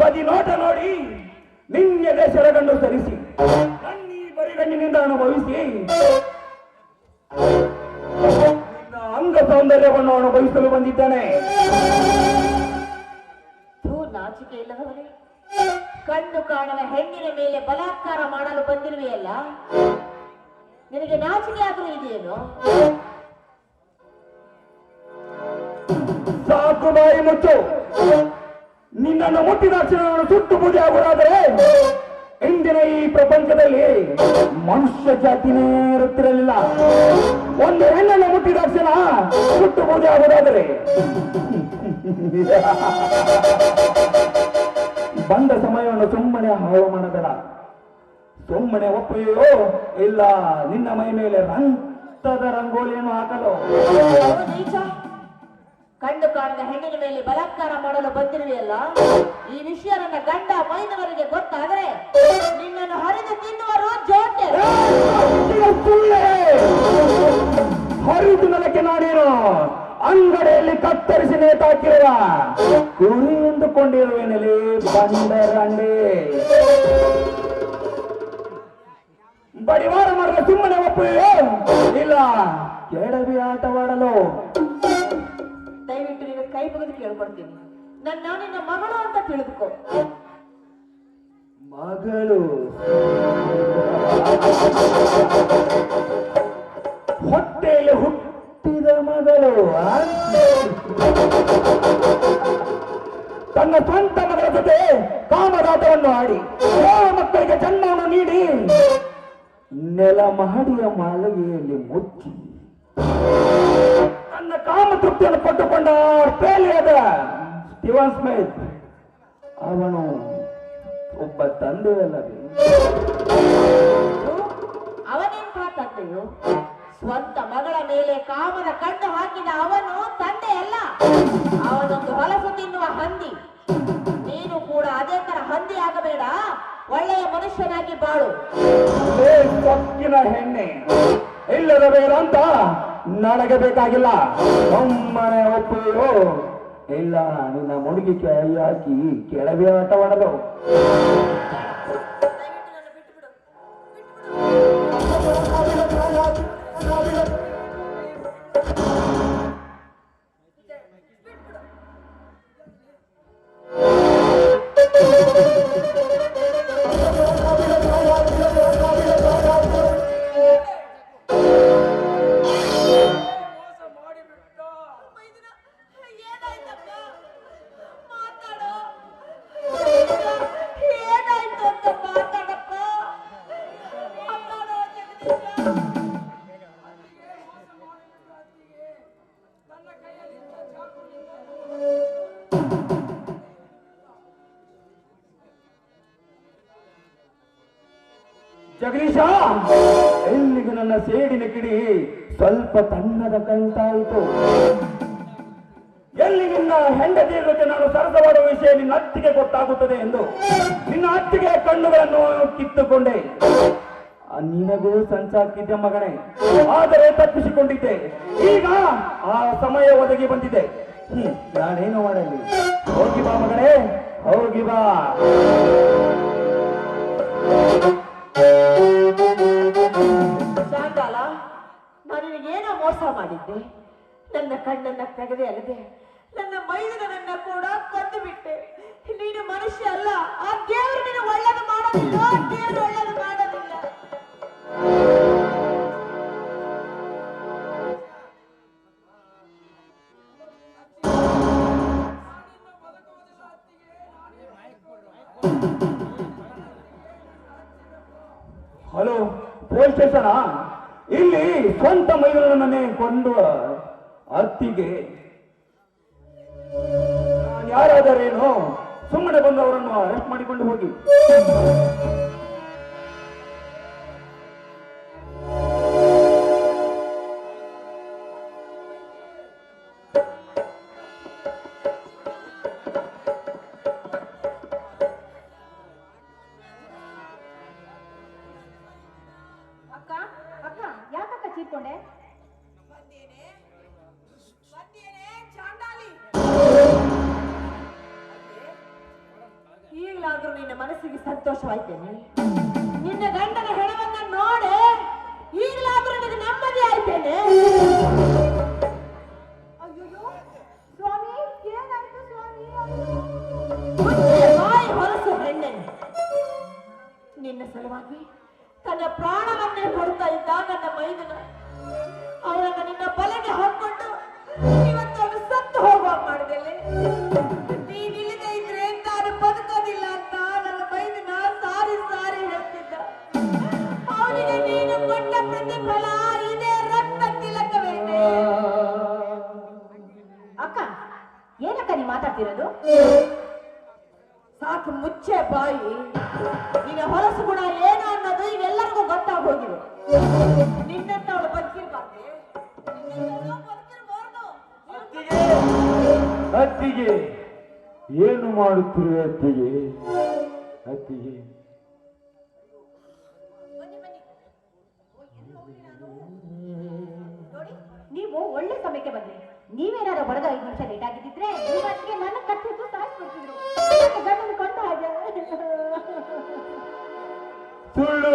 ಬದಿ ನೋಟ ನೋಡಿ ನಿನ್ನೆದೆ ಸೆರಗನ್ನು ಸರಿಸಿ. ಕಣ್ಣಿ ಬರಿಗಣ್ಣಿನಿಂದ ಅನುಭವಿಸಿ. ಅಂಗ ಸೌಂದರ್ಯವನ್ನು ಅನುಭವಿಸಲು ಬಂದಿದ್ದಾನೆ. ನಾಚಿಕೆ ಇಲ್ಲದವನೇ ಕಣ್ಣು ಕಾಣದ ಹೆಣ್ಣಿನ ಮೇಲೆ ಬಲಾತ್ಕಾರ ಮಾಡಲು ಬಂದಿರುವೆಯಲ್ಲ? ನಿನಗೆ ನಾಚಿಕೆ ಆದರೂ ಇದೆಯೇನು ಸಾಕು ಬಾಯಿ ಮುಚ್ಚು. ನಿನ್ನನ್ನು ಮುಟ್ಟಿದ ಅಕ್ಷರಗಳು ನಾನು ಸುಟ್ಟು ಪೂಜೆ ಆಗುವುದಾದರೆ ಇಂದಿನ ಈ ಪ್ರಪಂಚದಲ್ಲಿ ಮನುಷ್ಯ ಜಾತಿನೇ ಇರುತ್ತಿರಲಿಲ್ಲ. ಒಂದು ಹೆಣ್ಣನ್ನು ಮುಟ್ಟಿದ ಅಕ್ಷರ ಸುಟ್ಟು ಪೂಜೆ ಆಗುವುದಾದರೆ ಬಂದ ಸಮಯವನ್ನು ಸುಮ್ಮನೆ ಹಾಳು ಮಾಡಬೇಡ. ಸುಮ್ಮನೆ ಒಪ್ಪೆಯೋ ಇಲ್ಲ ನಿನ್ನ ಮೈ ಮೇಲೆ ರಂಗ ರಂಗೋಲಿಯನ್ನು ಹಾಕಲು. ಕಣ್ಣು ಕಾಣದ ಹೆಣ್ಣಿನ ಮೇಲೆ ಬಲಾತ್ಕಾರ ಮಾಡಲು ಬಂದಿರಲಿಲ್ಲ ಈ ವಿಷಯ ನನ್ನ ಗಂಡ ಮೈನವರಿಗೆ ಗೊತ್ತಾದ್ರೆ ನಿನ್ನನ್ನು ಹರಿದು ತಿನ್ನುವರು ಜೋಕೆ ಹರಿದು ನನಗೆ ನಾನೇನು ಅಂಗಡಿಯಲ್ಲಿ ಕತ್ತರಿಸಿ ನೇತಾಕಿರುವ ಕುರಿ ಎಂದುಕೊಂಡಿರುವೆನಲ್ಲಿ ಬಂದರಂಡೆ ಬಡಿವಾರ ಮಾಡಿದ ಸುಮ್ಮನೆ ಒಪ್ಪು ಇಲ್ಲ, ಕೆಡವಿ ಆಟವಾಡಲು ಕೈ ಮುಗಿದು ಕೇಳ್ಕೊಳ್ತೀನಿ. ನನ್ನ ನಿನ್ನ ಮಗಳು ಅಂತ ತಿಳಿದುಕೋ. ಮಗಳು. ಹೊಟ್ಟೆಯಲ್ಲಿ ಹುಟ್ಟಿದ ಮಗಳು? ತನ್ನ ಸ್ವಂತ ಮಗಳ ಜೊತೆ ಕಾಮದಾಟವನ್ನು ಆಡಿ ಮಕ್ಕಳಿಗೆ ಜನ್ಮವನ್ನು ನೀಡಿ? ನೆಲ ಮಹಡಿಯ ಮಾಲಗೆಯಲ್ಲಿ ಮುಚ್ಚಿ. ಕಾಮ ತೃಪ್ತಿಯನ್ನು ಪಟ್ಟುಕೊಂಡ ಆಸ್ಟ್ರೇಲಿಯಾದ ಸ್ಟೀವನ್ ಸ್ಮಿತ್. ಅವನು ಒಬ್ಬ ತಂದೆಯಲ್ಲ ಅವನೆಂಥ ತಂದೆಯು? ಸ್ವಂತ ಮಗಳ ಮೇಲೆ ಕಾಮನ ಕಣ್ಣು ಹಾಕಿದ ಅವನು ತಂದೆ ಅಲ್ಲ ಅವನೊಂದು ಹೊಲಸು ತಿನ್ನುವ ಹಂದಿ. ನೀನು ಕೂಡ ಅದೇ ತರ ಹಂದಿ ಆಗಬೇಡ. ಒಳ್ಳೆಯ ಮನುಷ್ಯನಾಗಿ ಬಾಳು. ಸೊಕ್ಕಿನ ಹೆಣ್ಣೆ ಇಲ್ಲದ ಬೇಡ ಅಂತ ನನಗೆ ಬೇಕಾಗಿಲ್ಲ. ಒಮ್ಮನೆ ಒಪ್ಪುವೆಯೋ ಇಲ್ಲ ನಿನ್ನ ಮುಡುಗಿ ಕೈ ಹಾಕಿ ಕೆಳಗೆ ಆಟವಾಡಲು ಜಗದೀಶ, ಎಲ್ಲಿಗೆ ನನ್ನ ಸೇಡಿನ ಕಿಡಿ ಸ್ವಲ್ಪ ತಣ್ಣದ ಕಂತಾಯಿತು. ಎಲ್ಲಿ ನಿನ್ನ ಹೆಂಡತಿಯ ಜೊತೆ ನಾನು ಸರಸವಾದ ವಿಷಯ ನಿನ್ನ ಅತ್ತಿಗೆ ಗೊತ್ತಾಗುತ್ತದೆ ಎಂದು ನಿನ್ನ ಅತ್ತಿಗೆ ಕಣ್ಣುಗಳನ್ನು ಕಿತ್ತುಕೊಂಡೆ. ನಿನಗೂ ಸಂಚಾಕಿದ್ದೆ ಮಗನೇ, ಆದರೆ ತಪ್ಪಿಸಿಕೊಂಡಿದ್ದೆ. ಈಗ ಆ ಸಮಯ ಒದಗಿ ಬಂದಿದೆ. ನಾನೇನು ಮಾಡಲಿ? ಹೋಗಿ ಬಾ ಮಗನೇ, ಹೋಗಿ ಬಾ. ಶಾಂತಾಲ ನಾನು ಏನೋ ಮೋಸ ಮಾಡಿದ್ದೆ. ನನ್ನ ಕಣ್ಣನ್ನ ತೆಗೆದೆ ಅಲ್ಲದೆ ನನ್ನ ಮೈದನನ್ನ ಕೂಡ ಕೊಂದು ಬಿಟ್ಟೆ. ನೀನು ಮನುಷ್ಯ ಅಲ್ಲ ಆ ಕೊಂಡು ಅತ್ತಿಗೆ ನಿನ್ನ ಸಲುವಾಗಿ. ತನ್ನ ಪ್ರಾಣವನ್ನೇ ಕೊಡ್ತಾ ಇದ್ದ ನನ್ನ ಮೈದನ ಅವನನ್ನ ನಿನ್ನ ಬಲೆಗೆ ಹಾಕೊಂಡು ಇವತ್ತು ಅವನು ಸತ್ತು ಹೋಗುವ ಮಾಡಿದಲ್ಲಿ ನೀನಿಲ್ಲದೆ ಇದ್ರೆ ನಾನು ಬದುಕೋದಿಲ್ಲ ಅಂತ ನನ್ನ ಮೈದನ ಸಾರಿ ಸಾರಿ ಹೇಳ್ತಿದ್ದ. ಅವನಿಗೆ ನೀನು ಕೊಟ್ಟ ಪ್ರತಿಫಲ ಇದೇ ರಕ್ತ ತಿಲಕವೇನೆ ಅಕ್ಕ, ಏನಕ್ಕ ನೀ ಮಾತಾಡ್ತಿರೋದು? ಸಾಕು ಮುಚ್ಚೆ ಬಾಯಿ. ನಿನ್ನ ಹೊಲಸು ಗುಣ ಏನು ಅನ್ನೋದು ಇವೆಲ್ಲರಿಗೂ ಗೊತ್ತಾಗಿ ಹೋಗಿದೆ ನಿನ್ನಂತ ಅವಳು ಬದುಕಿರ್ಬಾರ್ದು. ಅತ್ತಿಗೆ, ಏನು ಮಾಡುತ್ತಿರುವೆ ಅತ್ತಿಗೆ? ಅತ್ತಿಗೆ ಬಂದ್ರಿ ನೀವೇನಾದ್ರು ಬಡದ ಐದು ನಿಮಿಷ ಲೇಟ್ ಆಗಿದ್ದಿದ್ರೆ ಇವತ್ತಿಗೆ ನನ್ನ ಕತ್ತಿದ್ದು ಸಾಯಿಸ್ಬಿಡ್ತಿದ್ರು ಗಂಡನ ಕೊಂಡ ಹಾಗೆ. ಸುಳ್ಳು.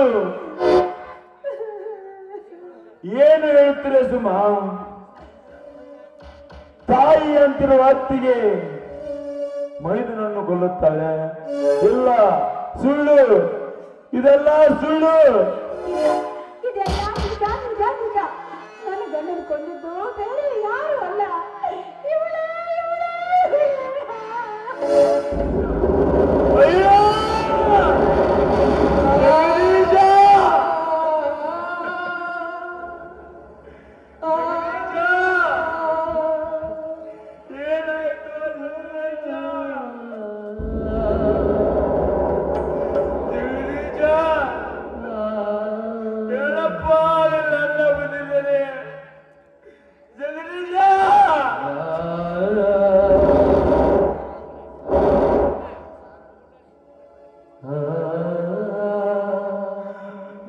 ಏನು ಹೇಳ್ತೀರ ಸುಮಾ? ತಾಯಿ ಅಂತಿರುವ ಅತ್ತಿಗೆ ಮೈದನನ್ನು ಕೊಲ್ಲುತ್ತಾಳೆ. ಇಲ್ಲ, ಸುಳ್ಳು. ಇದೆಲ್ಲ ಸುಳ್ಳು.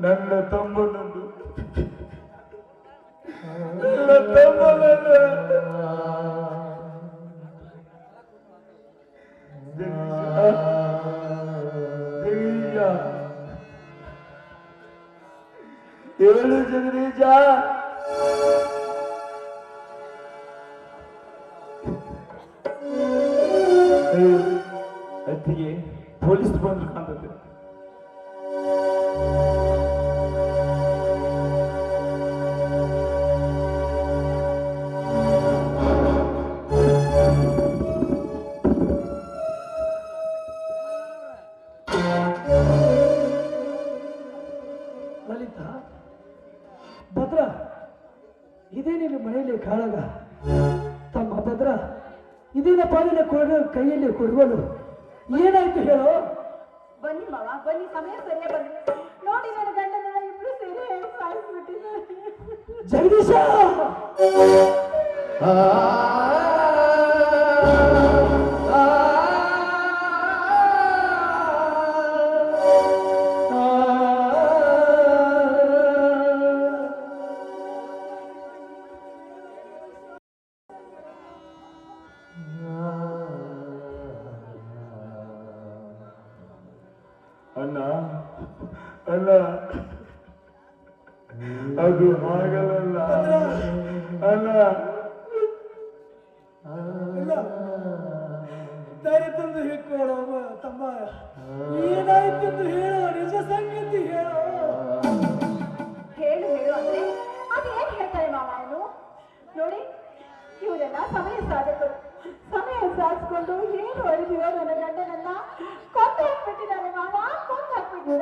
ನನ್ನ ತಮ್ಮನನ್ನು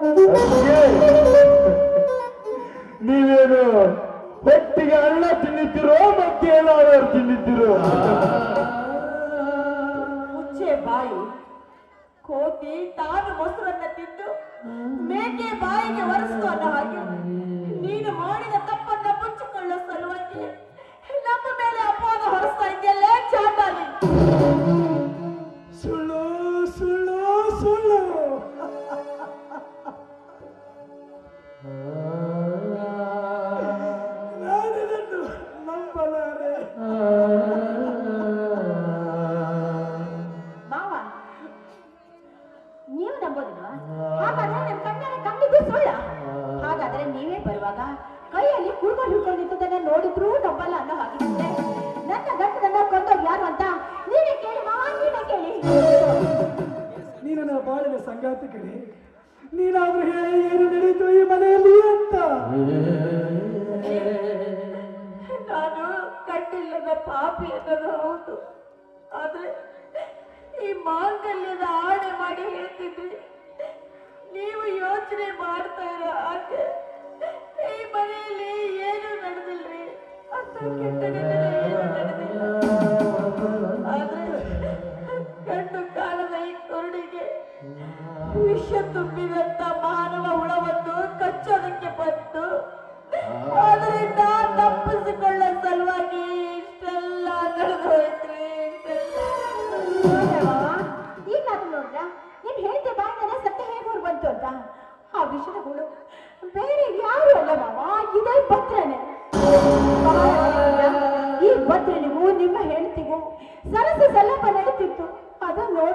ಕೊಂದು ಹಾಕ್ಬಿಟ್ಟಿದ್ದಾರೆ ಮಾವ ನೀವು ನಂಬೋದಿಲ್ವಾ? ಹಾಗಾದ್ರೆ ನನ್ನ ಹಾಗಾದ್ರೆ ನೀವೇ ಬರುವಾಗ ಕೈಯಲ್ಲಿ ಹಿಡ್ಕೊಂಡು ನಿಂತದನ್ನ ನೋಡಿದ್ರು ಪಾಪಿ ಅನ್ನೋದು ಹೌದು. ಆದ್ರೆ ಈ ಮಾಂಗಲ್ಯದ ಆಣೆ ಮಾಡಿ ಹೇಳ್ತಿದ್ರಿ. ನೀವು ಯೋಚನೆ ಮಾಡ್ತಾ ಇರೋ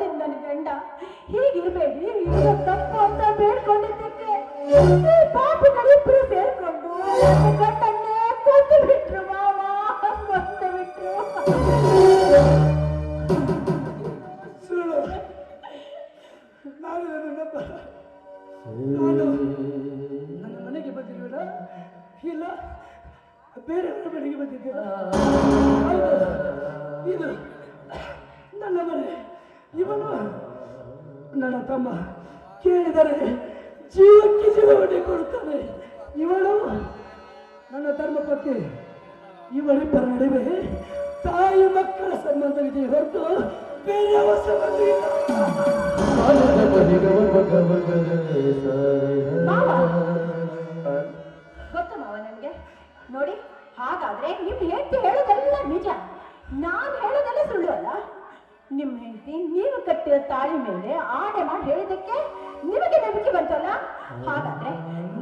ನೋಡಿದ್ ನನ್ನ ಗಂಡ, ಹೀಗಿರ್ಬೇಡಿ ತಪ್ಪು ಅಂತ ಬೇಡ್ಕೊಂಡಿದ್ದಕ್ಕೆ ಈ ಪಾಪಿಗಳಿಬ್ರು ಸೇರ್ಕೊಂಡು ಗಂಡನ್ನೇ ಕೊಂದು ಬಿಟ್ರು, ಮಾವ ಕೊಂದು ಬಿಟ್ರು. ಸುಳ್ಳು ನಾನು ನನ್ನ ಮನೆಗೆ ಬಂದಿರುವಿಲ್ಲ ಇಲ್ಲ, ಬೇರೆಯವರ ಮನೆಗೆ ಬಂದಿದ್ದೀರ ಇದು ನನ್ನ ಮನೆ ಇವನು ನನ್ನ ತಮ್ಮ ಕೇಳಿದರೆ ಜೀವಕ್ಕೆ ಜೀವವನ್ನೇ ಕೊಡುತ್ತಾನೆ. ಇವಳು ನನ್ನ ಧರ್ಮಪತ್ನಿ. ಇವರಿಬ್ಬರ ನಡುವೆ ತಾಯಿ ಮಕ್ಕಳ ಸಂಬಂಧವಿದೆ ಹೊರತು ಬೇರೆ ಗೊತ್ತು ಮಾವ ನನಗೆ? ನೋಡಿ ಹಾಗಾದ್ರೆ ನಿಮ್ ಹೇಳ್ತಿ ಹೇಳೋದೆಲ್ಲ ನಿಜ. ನಾನು ಹೇಳೋದೆಲ್ಲ ಸುಳ್ಳು ಅಲ್ಲ? ನಿಮ್ ಹೆಂಡತಿ, ನೀವು ಕಟ್ಟಿದ ತಾಳಿ ಮೇಲೆ ಆಣೆ ಮಾಡಿ ಹೇಳಿದಕ್ಕೆ ನಿಮಗೆ ನಂಬಿಕೆ ಬಂತಲ್ಲ? ಹಾಗಾದ್ರೆ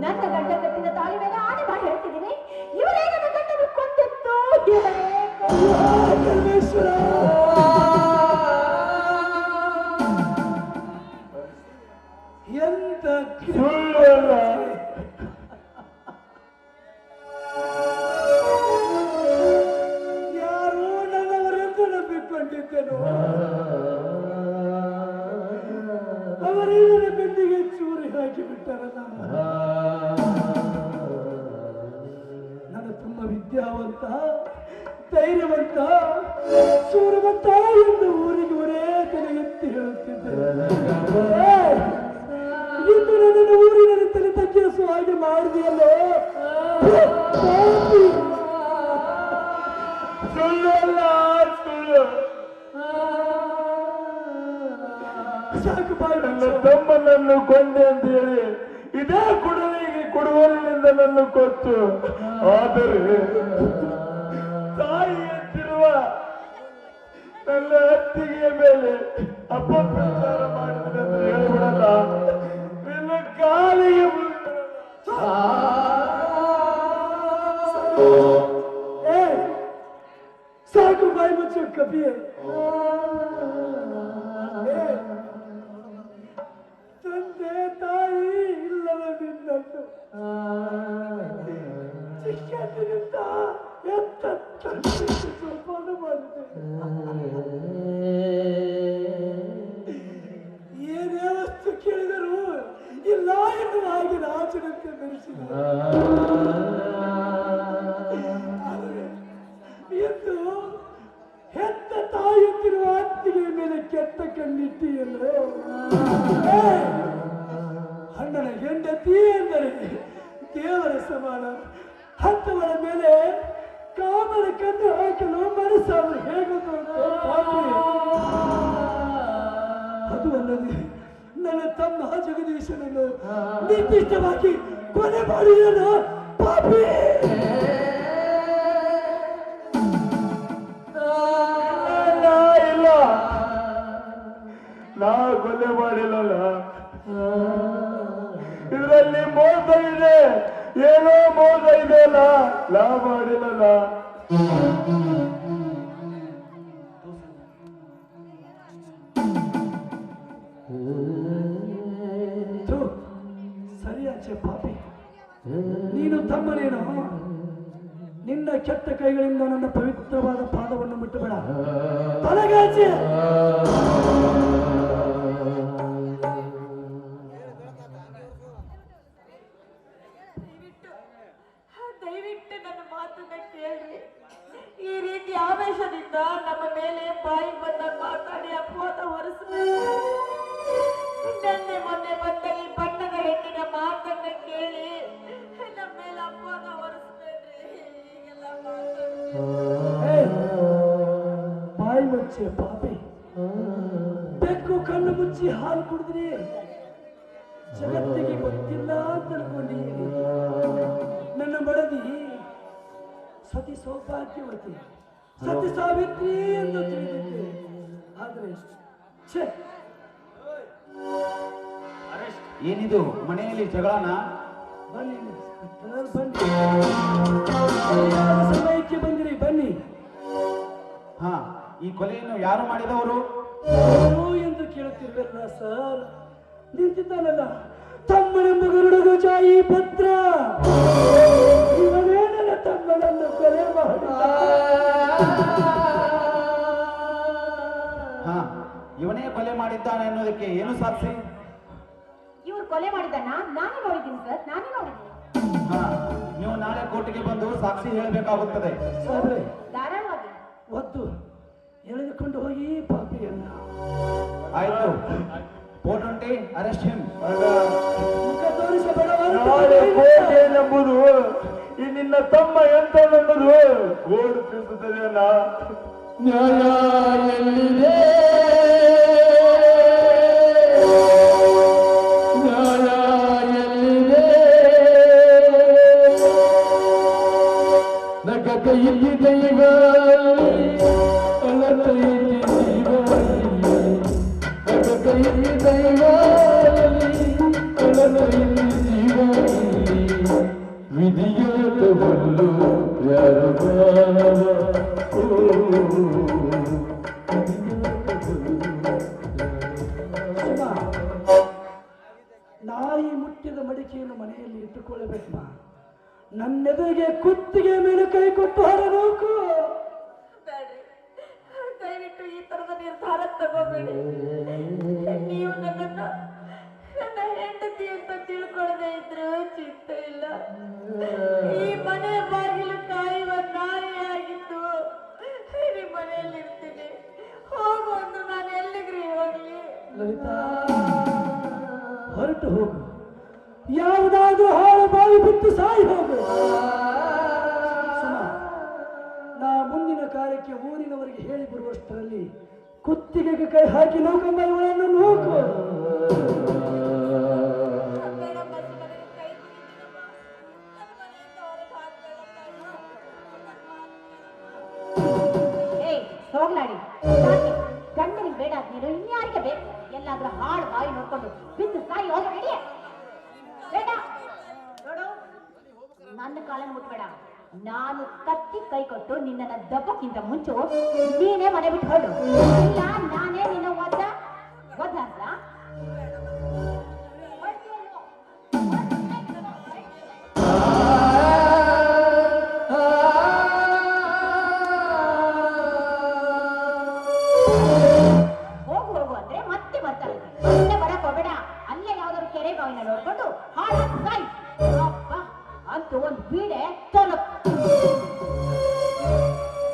ನನ್ನ ಗಂಡ ಕಟ್ಟಿದ ತಾಳಿ ಮೇಲೆ ಆಣೆ ಮಾಡಿ ಹೇಳ್ತಿದ್ದೀನಿ. ಇವರೇ ನನ್ನ ಗಂಡನ ಕೊಂದಿತ್ತು ನನ್ನ. ತಮ್ಮನನ್ನು ಕೊಂದೆ ಅಂತ ಹೇಳಿ ಇದೇ ಕುಡಲಿಗೆ ಕುಡುವಲಿನಿಂದ ನನ್ನ ಕೊಟ್ಟು ಆದರೆ, ತಾಯಿ ಎತ್ತಿರುವ ನನ್ನ ಅತ್ತಿಗೆಯ ಮೇಲೆ ಅಪಪ್ರಚಾರ ಜೋಪಾನ ಮಾಡಿದೆ ಏನೇ ವಸ್ತು ಕೇಳಿದರೂ ಇಲ್ಲ ಎನ್ನುವ ಹಾಗೆ ರಾಜನಂತೆ ಮೆರೆಸಿದ ಆದರೆ ಎಂದು ಹೆತ್ತ ತಾಯಿತ್ತಿರುವ ಅತ್ತಿಗೆ ಮೇಲೆ ಕೆಟ್ಟ ಕಣ್ಣಿಟ್ಟಿಯಲ್ಲೋ ಅಣ್ಣನ ಹೆಂಡತಿ ಎಂದರೆ ದೇವರ ಸಮಾನ. ಕಣ್ಣು ಹಾಕಲು ಮನಸ್ಸಾದ್ರು ಹೇಗೆ ಅದು ಅಲ್ಲದೆ ನನ್ನ ತಮ್ಮ ಜಗದೀಶನನ್ನು ನಿರ್ದಿಷ್ಟವಾಗಿ ಕೊಲೆ ಮಾಡಿದ ಪಾಪಿ. ಇಲ್ಲ ಇಲ್ಲ. ನಾ ಕೊಲೆ ಮಾಡಿಲ್ಲಲ್ಲ. ಇದರಲ್ಲಿ ಮೋಸ ಇದೆ. ಏನೋ ಮೋಸ ಇದೆ ಅಲ್ಲ. ನಾ ಮಾಡಿಲ್ಲಲ್ಲ. ಥು, ಸರಿಯಾಚೆ ಪಾಪಿ. ನೀನು ತಮ್ಮನೇನು? ನಿನ್ನ ಕೆಟ್ಟ ಕೈಗಳಿಂದ ನನ್ನ ಪವಿತ್ರವಾದ ಪಾದವನ್ನು ಬಿಟ್ಟು ಬೇಡ ತಲೆಗಾಚೆ. ಸತಿ ಸೌಭಾಗ್ಯವತಿ ಸತಿ ಸಾವಿತ್ರಿ ಎಂದು ತಿಳಿದಿದ್ದೆ. ಆದ್ರೆ ಛೇ. ಏನಿದು? ಮನೆಯಲ್ಲಿ ಜಗಳನ? ಬನ್ನಿ ಇನ್ಸ್ಪೆಕ್ಟರ್, ಬನ್ನಿ. ಸಮಯಕ್ಕೆ ಬಂದಿರಿ ಬನ್ನಿ. ಹಾ ಈ ಕೊಲೆಯನ್ನು ಯಾರು ಮಾಡಿದವರು? ಯಾರು ಎಂದು ಕೇಳುತ್ತಿರಲಿಲ್ಲ ಸರ್. ನಿಂತಿದ್ದಾನಲ್ಲ. ತಮ್ಮನೆಂಬ ಗರುಡಗ ಜಾಯಿ ಪತ್ರ. ನನ್ನ ಕರೆ ಕೊಲೆ ಹಾ ಇವನೇ ಕೊಲೆ ಮಾಡಿದ್ದಾನೆ ಅನ್ನೋದಕ್ಕೆ ಏನು ಸಾಕ್ಷಿ ಇವ್ರು ಕೊಲೆ ಮಾಡಿದ್ದನ್ನ ನಾನೇ ನೋಡಿದ್ದೀನಿ ಸರ್ ನಾನೇ ನೋಡಿದ್ದೀನಿ. ಹಾ ನೀವು ನಾಳೆ ಕೋರ್ಟಿಗೆ ಬಂದು ಸಾಕ್ಷಿ ಹೇಳಬೇಕಾಗುತ್ತದೆ. ಒತ್ತು ಧಾರಾಳವಾಗಿ. ಒದ್ದು ಎಳೆದುಕೊಂಡು ಹೋಗಿ ಪಾಪಿಯನ್ನ. ಆಯ್ತು. Twenty arrest him. ಮುಖ ತೋರಿಸಬೇಡ ನಾಳೆ ಕೋಟೆ ಎಂಬುದು ಈ ನಿನ್ನ ತಮ್ಮ ಎಂತನೆಂಬುದು ಗೋಡು ತಿಳಿಸುತ್ತದೆ ನ್ಯಾಯ ಎಲ್ಲಿದೆ? ಇಟ್ಟುಕೊಳ್ಳಬೇಕು ನನ್ನೆದುರಿಗೆ ಕುತ್ತಿಗೆ ಮೇಲೆ ಕೈ ಕೊಟ್ಟು ಹೊರಬೇಕು. ದಯವಿಟ್ಟು ಈ ತರದ ನಿರ್ಧಾರ ತಗೋಬೇಡಿ. ನೀವು ನನ್ನನ್ನ ನನ್ನ ಹೆಂಡತಿ ಅಂತ ತಿಳ್ಕೊಳ್ಳದೆ ಇದ್ರು ಚಿಂತೆ ಇಲ್ಲ. ಈ ಮನೆ ಬಾಗಿಲು ಕಾಯುವ ನಾಯಿಯಾಗಿದ್ದು ನಿಮ್ಮ ಮನೆಯಲ್ಲಿ ಇರ್ತೀನಿ. ಹೋಗುವಂದು ನಾನು ಎಲ್ಲಿಗ್ರಿ ಹೋಗ್ಲಿ? ಹೊರಟು ಹೋಗು. ಯಾವುದಾದ್ರೂ ಹಾಳು ಬಾಯಿ ಬಿಟ್ಟು ಸಾಯಿ ಹೋಗು. ನಾ ಮುಂದಿನ ಕಾರ್ಯಕ್ಕೆ ಊರಿನವರಿಗೆ ಹೇಳಿ ಬರುವಷ್ಟರಲ್ಲಿ ಕುತ್ತಿಗೆಗೆ ಕೈ ಹಾಕಿ ನೂಕಮ್ಮ ಇವಳನ್ನು ನೂಕು. ಹೋಗ್ಲಾಡಿ ಗಂಡನಿಗೆ ಬೇಡ, ನೀನು ಇನ್ಯಾರಿಗೆ ಬೇಕು? ಎಲ್ಲಾದ್ರೂ ಹಾಳು ಬಾಯಿ ನೋಡ್ಕೊಂಡು ಬಿದ್ದು ಸಾಯಿ ಹೋಗ ನಡಿಯೇ ಬೇಡ ನೋಡು ನನ್ನ ಕಾಲ ಮುಟ್ಬೇಡ. ನಾನು ಕತ್ತಿ ಕೈ ಕೊಟ್ಟು ನಿನ್ನನ್ನ ದಬ್ಬಕ್ಕಿಂತ ಮುಂಚೆ ನೀನೇ ಮನೆ ಬಿಟ್ಟು ಇಲ್ಲ, ನಾನೇ ನಿನ್ನ ಒದ್ದ ಒದ್ದ